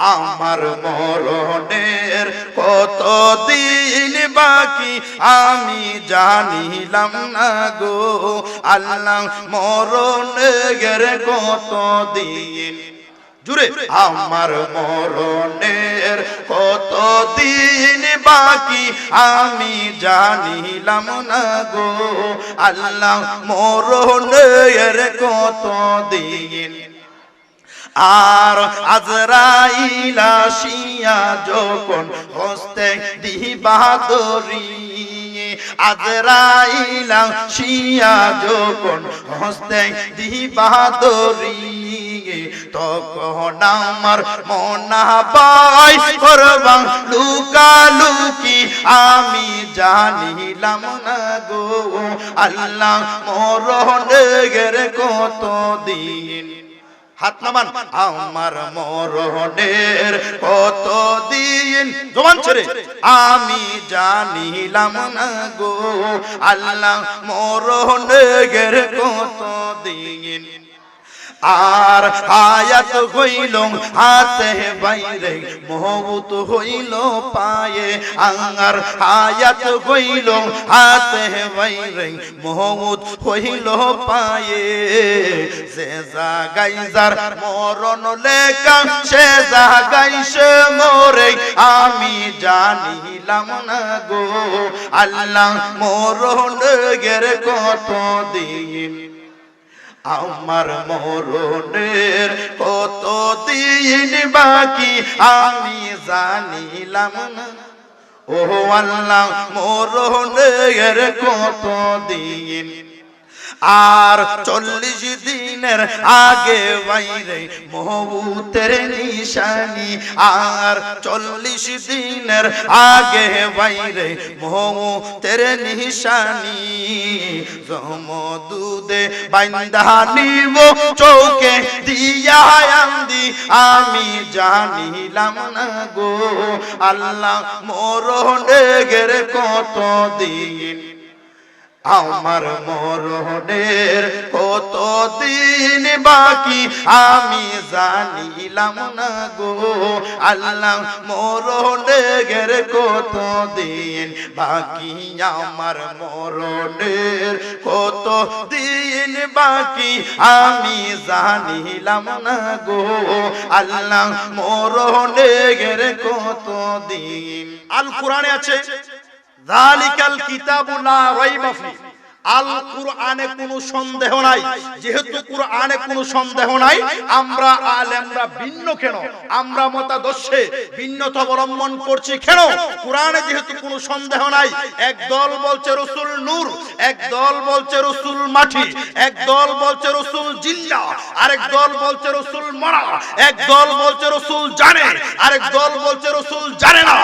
আমার মরণের কত দিন বাকি আমি জানিলাম না গো। আল্লাহ মরণের কত দিন। জুড়ে আমার মরণের কত দিন বাকি আমি জানিলাম না গো। আল্লাহ মরণের কত দিন। আর আজরাইলা শিয়া যখন হস্তে দিবাদরি আজরাইলা শিয়া যখন হস্তে দিবাদরি তখন আমার মনা বাই করবা লুকা লুকি, আমি জানিলাম না গো, আল্লাহ মরণের কত দিন হাত নামান। আমার মরণের কত দিন? জমান ছেড়ে। আমি জানিলাম না গো, আল্লাহ মরণের কত দিন? আর হায়াত হইল হাতে বাইরে, মহবুত হইল পায়ে। আঙ্গার হায়াত হইল হাতে বাইরে, মহবুত হইল পায়ে। সে জাগাই যার মরণ লেখা, সে জাগাই সে মরে। আমি জানিলাম না গো, আল্লাহ মরণ গের কত দিন। আমার মরণের কত দিন বাকি আমি জানিলাম না। ও আল্লাহ মরণের কত দিন আর চল্লিশ দিনের আগে বাইরে মহবুতের নিশানি। আর চল্লিশ দিনের আগে বাইরে মহবুতের নিশানি। জম দুধে বাইন্দা নিব চৌকে দিয়া আন্দি। আমি জানিলাম না গো, আল্লাহ মোরণের কত দিন আমার মরণের কত দিন বাকি আমি জানিলাম না গো। আল্লাহ মরণের কত দিন বাকি আমার মরণের কত দিন বাকি আমি জানিলাম না গো। আল্লাহ মরণের কত দিন। আল কোরআনে আছে জালিকাল কিতাবু লা রাইবা ফি আল কুরআনে কোনো সন্দেহ নাই যেহেতু কুরআনে জানে জানে না।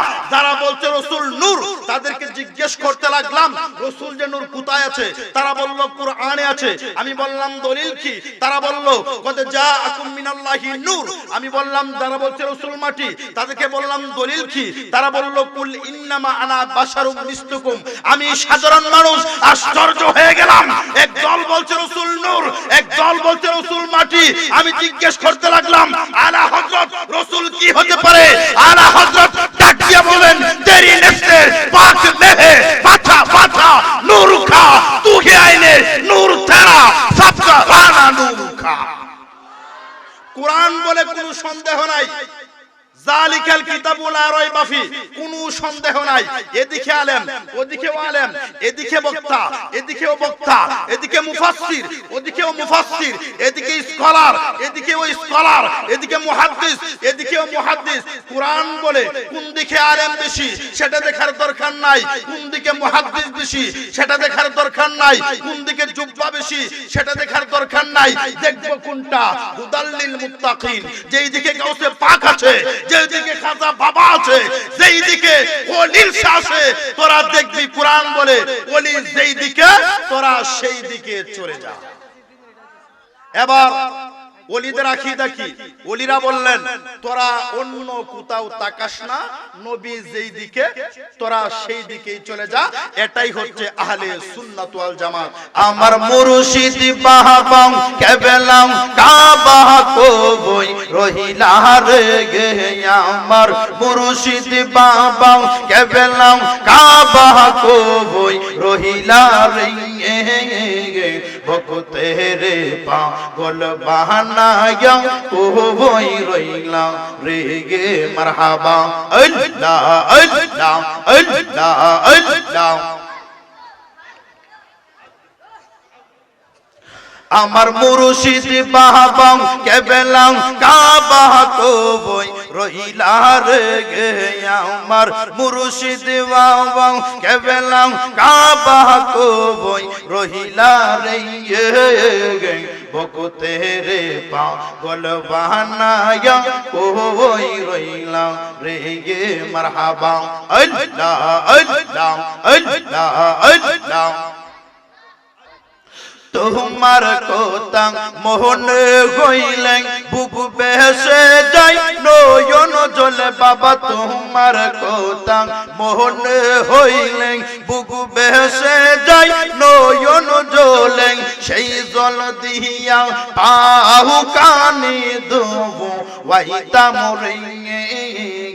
তাদেরকে জিজ্ঞেস করতে লাগলাম, রসুল যে নূর কোথায় আছে? তারা বলল, কোরআনে আছে। আমি বললাম, দলিল কি? তারা বলল কত যা আকুম মিনাল্লাহি নূর। আমি বললাম, যারা বলছে রসুল মাটি, তাদেরকে বললাম, দলিল কি? তারা বলল, কুল ইন্নামা আনা বাশারুম মিসলুকুম। আমি সাধারণ মানুষ, আশ্চর্য হয়ে গেলাম। এক দল বলছে রসুল নূর, এক দল বলছে রসুল মাটি। আমি জিজ্ঞেস করতে লাগলাম, আলা হযরত রসুল কি হতে পারে? আলা হযরত ডাক দিয়ে বলেন তেরি নেস্তের পাক মেহে পাথা পাথা নূর খা তু হে আইনে নূর তেরা সবকা রানা নূর খা কোরআন বলে কোনো সন্দেহ নাই জালিকাল কিতাবুল লা রাইবা ফি কোনো সন্দেহ নাই। এদিকে আলেম ওদিকেও আলেম, এদিকে বক্তা এদিকেও বক্তা, এদিকে মুফাসসির ওদিকেও মুফাসসির, এদিকে স্কলার এদিকেও স্কলার, এদিকে মুহাদ্দিস এদিকেও মুহাদ্দিস। কোরআন বলে কোন দিকে আলেম বেশি, সেটা দেখার দরকার নাই। কোন দিকে মুহাদ্দিস বেশি, সেটা দেখার দরকার নাই। কোন দিকে জুব্বা বেশি, সেটা দেখার দরকার নাই। দেখব কোনটা। হুদাল্লিল মুত্তাকিন। যেই দিকে গাউসে পাক আছে যেই দিকে খাজা বাবা আছে যেই দিকে ওলির আছে, তোরা দেখবি কোরআন বলে ওলি যেই দিকে তোরা সেই দিকে চলে যা। এবার অলিদের আখিদা কি অলিরা বললেন তোরা অন্য কোথাও তাকাস না নবী যেই দিকে তোরা সেই দিকেই চলে যা। এটাই হচ্ছে আহলে সুন্নাত ওয়াল জামাত। আমার মুর্শিদ বাহাবাম কেবেলাম কাবা কবই রহিলা রে গে আমার। মুর্শিদ বাবাম কেবেলাম কাবা কবই রহিলা রে ভক্তে রে পাগল বাহানায়া কবই রইলা রে মারহাবা। আল্লাহ আল্লাহ আল্লাহ আল্লাহ। আমার মুর্শিদ বাহাবাম কেবেলাম কাবা কবই রহিলা রে গে আমার মুর্শিদ বাহাবাম কেবেলাম কাবা কবই রহিলা রে গে। বকুতে রে পাগল বাহানায়া কবই রহিলা রে গে, মারহাবা। আল্লাহ আল্লাহ আল্লাহ আল্লাহ। তোমার কথা মোহন হইলেন, বুক বেসে জলে বাবা, তোমার কথা মোহন হইলেন বুক বেসে যাই নয়ন জলে সেই জল দিয়া পাহু কানি দেবো ওয়াইতা মরে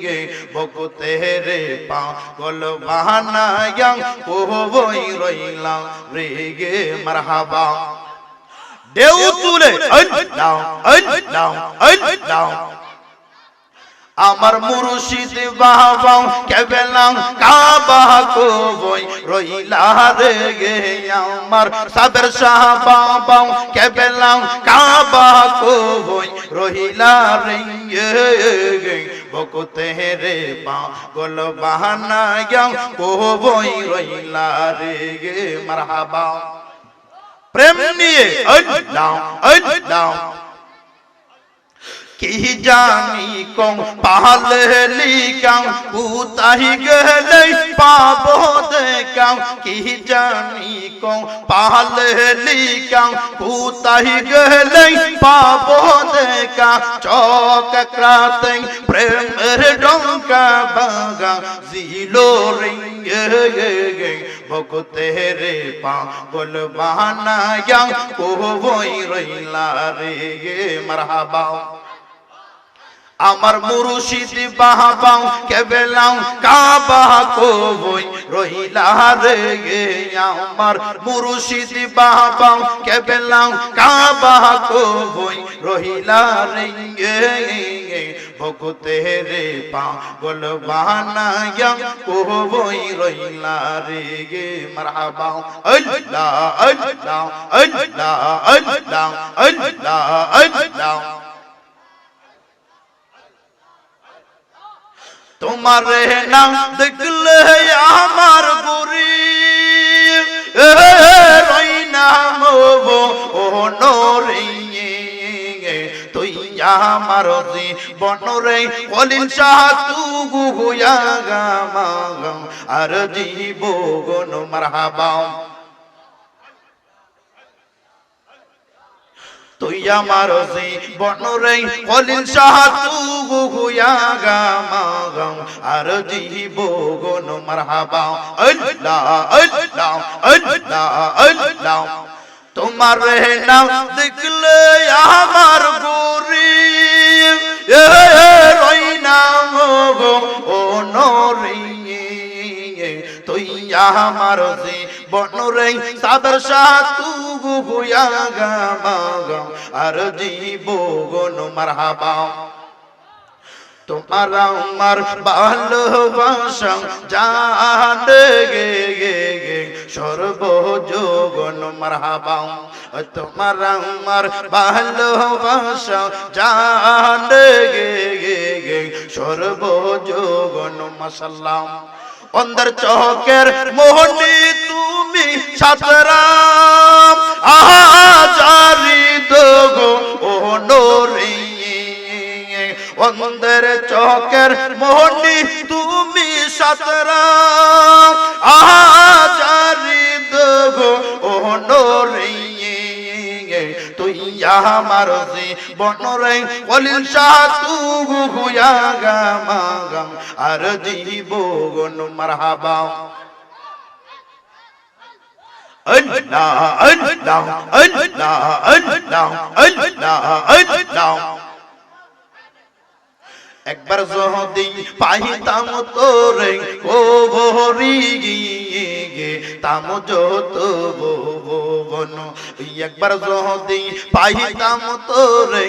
গে। বকুতে রে পাগল বাহানায়া কবই রইলাম রে গে মারহাবা দেউ তুলে আল্লাহ আল্লাহ আল্লাহ আমার মুর্শিদ বাবা কেবেলাম কাবা কবই রইলা রে গে আমার সাদের শাহ বাবা কেবেলাম কাবা কবই রইলা রে গে। বকুতে রে পাগল বাহানা কবই রইলা রে গে মারহাবা। প্রেম নিয়ে আল্লাহ আল্লাহ কি জানি কম? পাহলে লিকাম উতাহি গেলে পাবো দেখাম? কি জানি কম? পাহলে লিকাম উতাহি গেলে পাবো দেখা চক ক্রাতে প্রেমের ডঙ্কা বাগা জিলো রিঙ্গে গে ভগতে রে পাগল বাহানায়া কবই রইলা রে মারহাবা। আমার মুর্শিদ বাহাবাও কেবেলাও কাবা কবই রহিলা রে গে আমার মুর্শিদ বাহাবাও কেবেলাও কাবা কবই রহিলা রে গে ভগতে রে পাগল বাহানায়া কবই রহিলা রে গে মারহাবা আল্লাহ আল্লাহ আল্লাহ আল্লাহ আল্লাহ আল্লাহ তোমার নাম দেখলে আমার গুরি রই নাম ও তুই আমার বনরে কলিন শাহ তু গুয়া গামা। আর জীব গন মারহাবা তুই আমার বনরে তু গুয়া আর জীব মারহাবা। আল্লাহ আল্লাহ আল্লাহ আল্লাহ। তোমার নাম দেখলে আমার গোরি। রই নাম গো, ও নরি তুই আমার বনরে সাদর শাহ তু গুয়া গামা আর জীব গন মারহাবা। তোমার আমার ভালোবাসা জান গে গে গে। সর্বযোগন মারহাবা। তোমার আমার ভালোবাসা জান গে গে গে। সর্বযোগন মাসাল্লাম। অন্দর চহকের মোহনী তুমি সাতরাম আহা জারি দগো, ও অন্দর চহকের মোহনী তুমি সাতরাম আহা আমার জীবন রে কলিল শাহ তু হুয়া গামা গাম আর জীবন মারহাবা. একবার যদি পাইতাম তোরে, ও ভরি গিয়ে তাম যত বন একবার যদি পাইতাম তোরে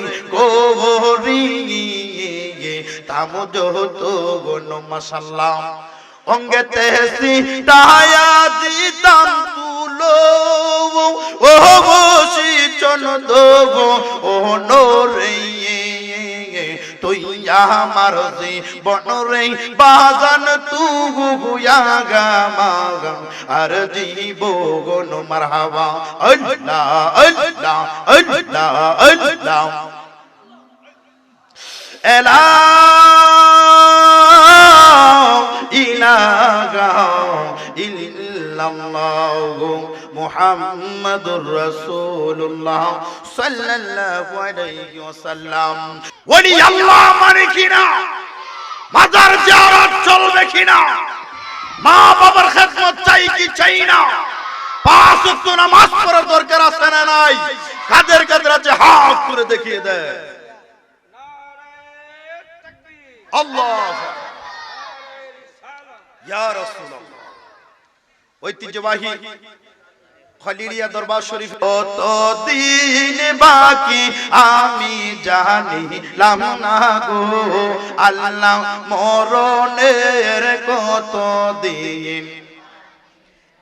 গিয়ে তাম যত বন মাসাল্লাহ অঙ্গেতে সি তায়া দিতাম তুলো ও বসি চন দেব ও আমার জীবন রে, বাজান তু গুয়া গামাগাম আর জীবন মারহাবা। আল্লাহ আল্লাহ আল্লাহ আল্লাহ। এলা ইলাহা ইল্লাল্লাহু মুহাম্মাদুর রাসূলুল্লাহ সাল্লাল্লাহু আলাইহি ওয়াসাল্লাম। ওলি আল্লাহ মানে কিনা? মাজার জিয়ারত চলবে কিনা? মা বাবার খেদমত চাই কি চাই না? পাঁচ ওয়াক্ত নামাজ পড়ার দরকার আছে না নাই? কাদের কাদের আছে? হাত করে দেখিয়ে দেয় আল্লাহ ইয়া রাসূলুল্লাহ। ঐতিহ্যবাহী খলিলিয়া দরবার শরীফ। কত দিন বাকি আমি জানিলাম না গো। আল্লাহ মরণের কত দিন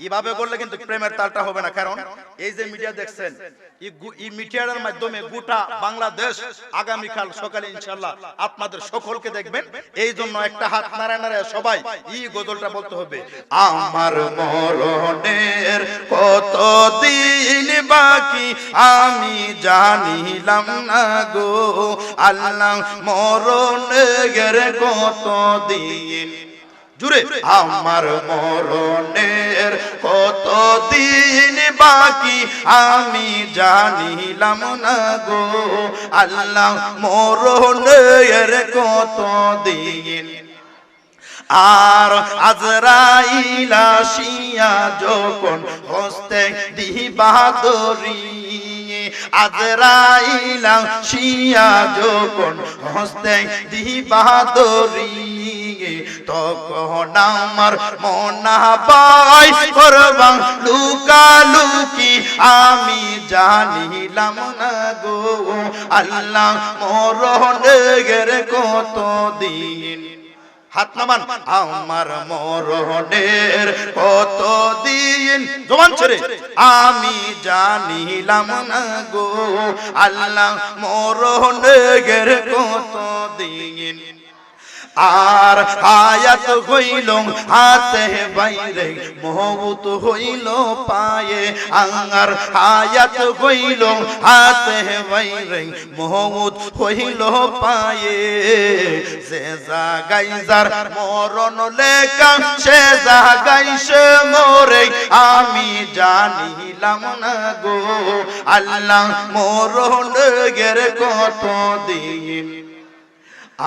এভাবে করলে কিন্তু প্রেমের তালটা হবে না। কারণ এই যে মিডিয়া দেখছেন, এই মিডিয়ার মাধ্যমে গোটা বাংলাদেশ আগামীকাল সকালে ইনশাল্লাহ আপনাদের সকলকে দেখবেন। এই জন্য একটা হাত নাড়ায় নাড়ায় সবাই এই গজলটা বলতে হবে। আমার মরণের কত দিন বাকি আমি জানিলাম না গো, আল্লাহ মরণের কত দিন জুড়ে আমার মরণের কত দিন বাকি আমি জানিলাম না গো আল্লাহ, মরণের কত দিন। আর আজরাইল আসিয়া যখন হস্তে দিবাদরি আজরাইল আসিয়া যখন হস্তে দিবাদরি আমার লুকা লুকি আমি জানিলাম না গো, আল্লাহ মরণের কত দিন হাত নামান, আমার মরণের কত দিন জবান ছেড়ে, আমি জানিলাম না গো, আল্লাহ মরণের কত দিন আর আয়াত হইল হাতে বাইরে, মহবুত হইল পায়ে। আঙ্গার আয়াত হইল হাতে বাইরে, মহবুত হইল পায়ে। সে জাগাই মরণ লেখা, সে জাগাই সে মরে, আমি জানিলাম না গো, আল্লাহ মরণ গের কত দিন।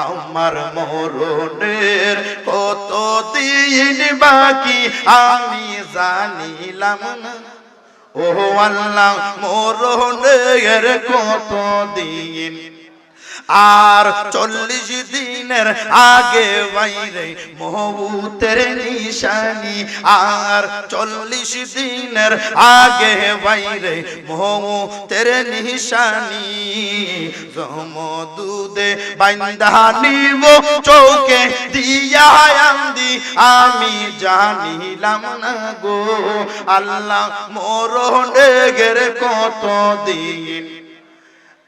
আমার মরণের কত দিন বাকি আমি জানিলাম না। ও আল্লাহ মরণের কত দিন আর চল্লিশ দিনের আগে বাইরে মহবুতের নিশানি, আর চল্লিশ দিনের আগে বাইরে মহবুতের নিশানি। জম দুধে বাইন্দা নিব চৌকে দিয়া আন্দি আমি জানিলাম না গো, আল্লাহ মরণের কত দিন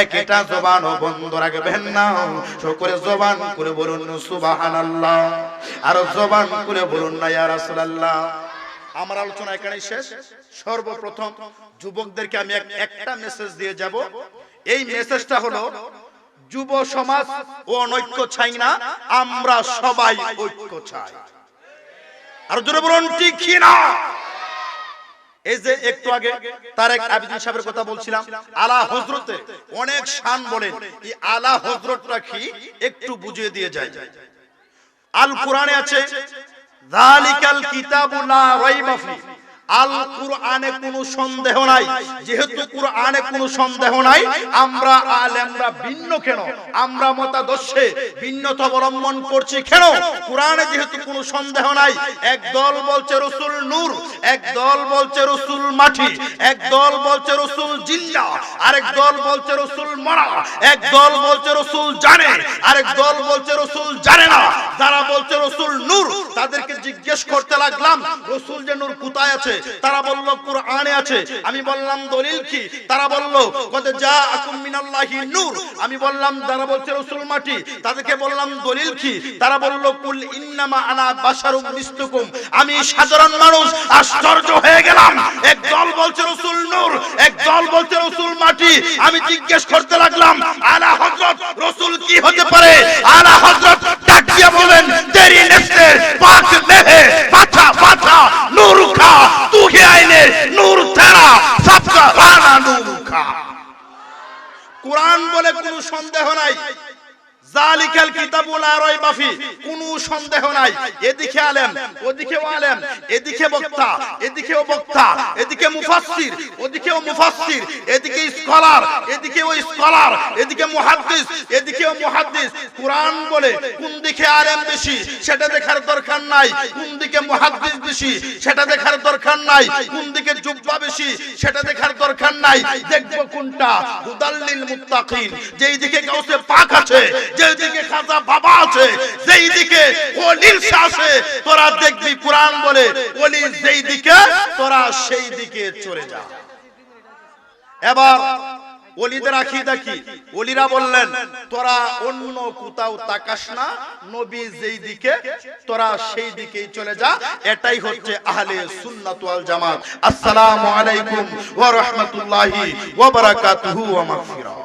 একটা জবান বন্ধ রাখবেন না। সকলে জবান করে বলুন, সুবহানাল্লাহ। আর জবান করে বলুন না, ইয়া রাসূলুল্লাহ। আমার আলোচনা এখানে শেষ। সর্বপ্রথম যুবকদেরকে আমি একটা মেসেজ দিয়ে যাব। এই মেসেজটা হলো, যুব সমাজ ও অনৈক্য চাই না, আমরা সবাই ঐক্য চাই। আর জোরে বলুন, ঠিক না এই যে একটু আগে তারেক আবিদিন সাহেবের কথা বলছিলাম, আলা হজরতে অনেক শান বলেন, এই আলা হজরতটা কি একটু বুঝিয়ে দিয়ে যায়। আল কোরআনে আছে, যালিকাল কিতাবু লা রাইবা ফি। আল কুরআনে কোনো সন্দেহ নাই। যেহেতু কুরআনে কোনো সন্দেহ নাই, আমরা আলেমরা ভিন্ন কেন? আমরা মতাদর্শে ভিন্নতা অবলম্বন করছি কেন? কোরআনে যেহেতু কোনো সন্দেহ নাই, এক দল বলছে রসুল নূর, এক দল বলছে রসুল মাটি, এক দল বলছে রসুল জিন্দা, আরেক দল বলছে রসুল মরা, এক দল বলছে রসুল জানে, আরেক দল বলছে রসুল জানে না। যারা বলছে রসুল নূর, তাদেরকে জিজ্ঞেস করতে লাগলাম, রসুল যে নূর কোথায় আছে? তারা বলল, কোরআনে আছে। আমি বললাম, দলিল কি? তারা বলল কত যা আকুম মিনাল্লাহি নূর। আমি বললাম, যারা বলছে রসুল মাটি, তাদেরকে বললাম, দলিল কি? তারা বলল, কুল ইন্নামা আনা বাশারুম মিসলুকুম। আমি সাধারণ মানুষ, আশ্চর্য হয়ে গেলাম। এক দল বলছে রসুল নূর, এক দল বলছে রসুল মাটি। আমি জিজ্ঞেস করতে লাগলাম, আলা হযরত রসুল কি হতে পারে? আলা হযরত ডাক দিয়ে বলেন তেরি নেফসে পাক নেহে ফাটা ফাটা নূর খা হে আইনে নূর তেরা সবকা কোরআন বলে কোনো সন্দেহ নাই। জালিকাল কিতাবু লা রাইবা ফি কোনো সন্দেহ নাই। এদিকে আলেম ওদিকেও আলেম, এদিকে বক্তা এদিকেও বক্তা, এদিকে মুফাসসির ওদিকেও মুফাসসির, এদিকে স্কলার এদিকেও স্কলার, এদিকে মুহাদ্দিস এদিকেও মুহাদ্দিস। কোরআন বলে কোন দিকে আলেম বেশি, সেটা দেখার দরকার নাই। কোন দিকে মুহাদ্দিস বেশি, সেটা দেখার দরকার নাই। কোন দিকে জুব্বা বেশি, সেটা দেখার দরকার নাই। দেখব কোনটা। হুদাল্লিল মুত্তাকিন, যেই দিকে গাউসে পাক আছে যেই দিকে খাজা বাবা আছে যেই দিকে তোরা দেখবি কোরআন বলে যেই দিকে তোরা সেই দিকে চলে যা। এবার কি? ওলিরা বললেন, তোরা অন্য কোথাও তাকাস না, নবী যেই দিকে তোরা সেই দিকেই চলে যা। এটাই হচ্ছে আহলে সুন্নাত ওয়াল জামাত। আসসালামু আলাইকুম ওয়া রাহমাতুল্লাহি ওয়া বারাকাতুহু ওয়া মাগফিরাহ।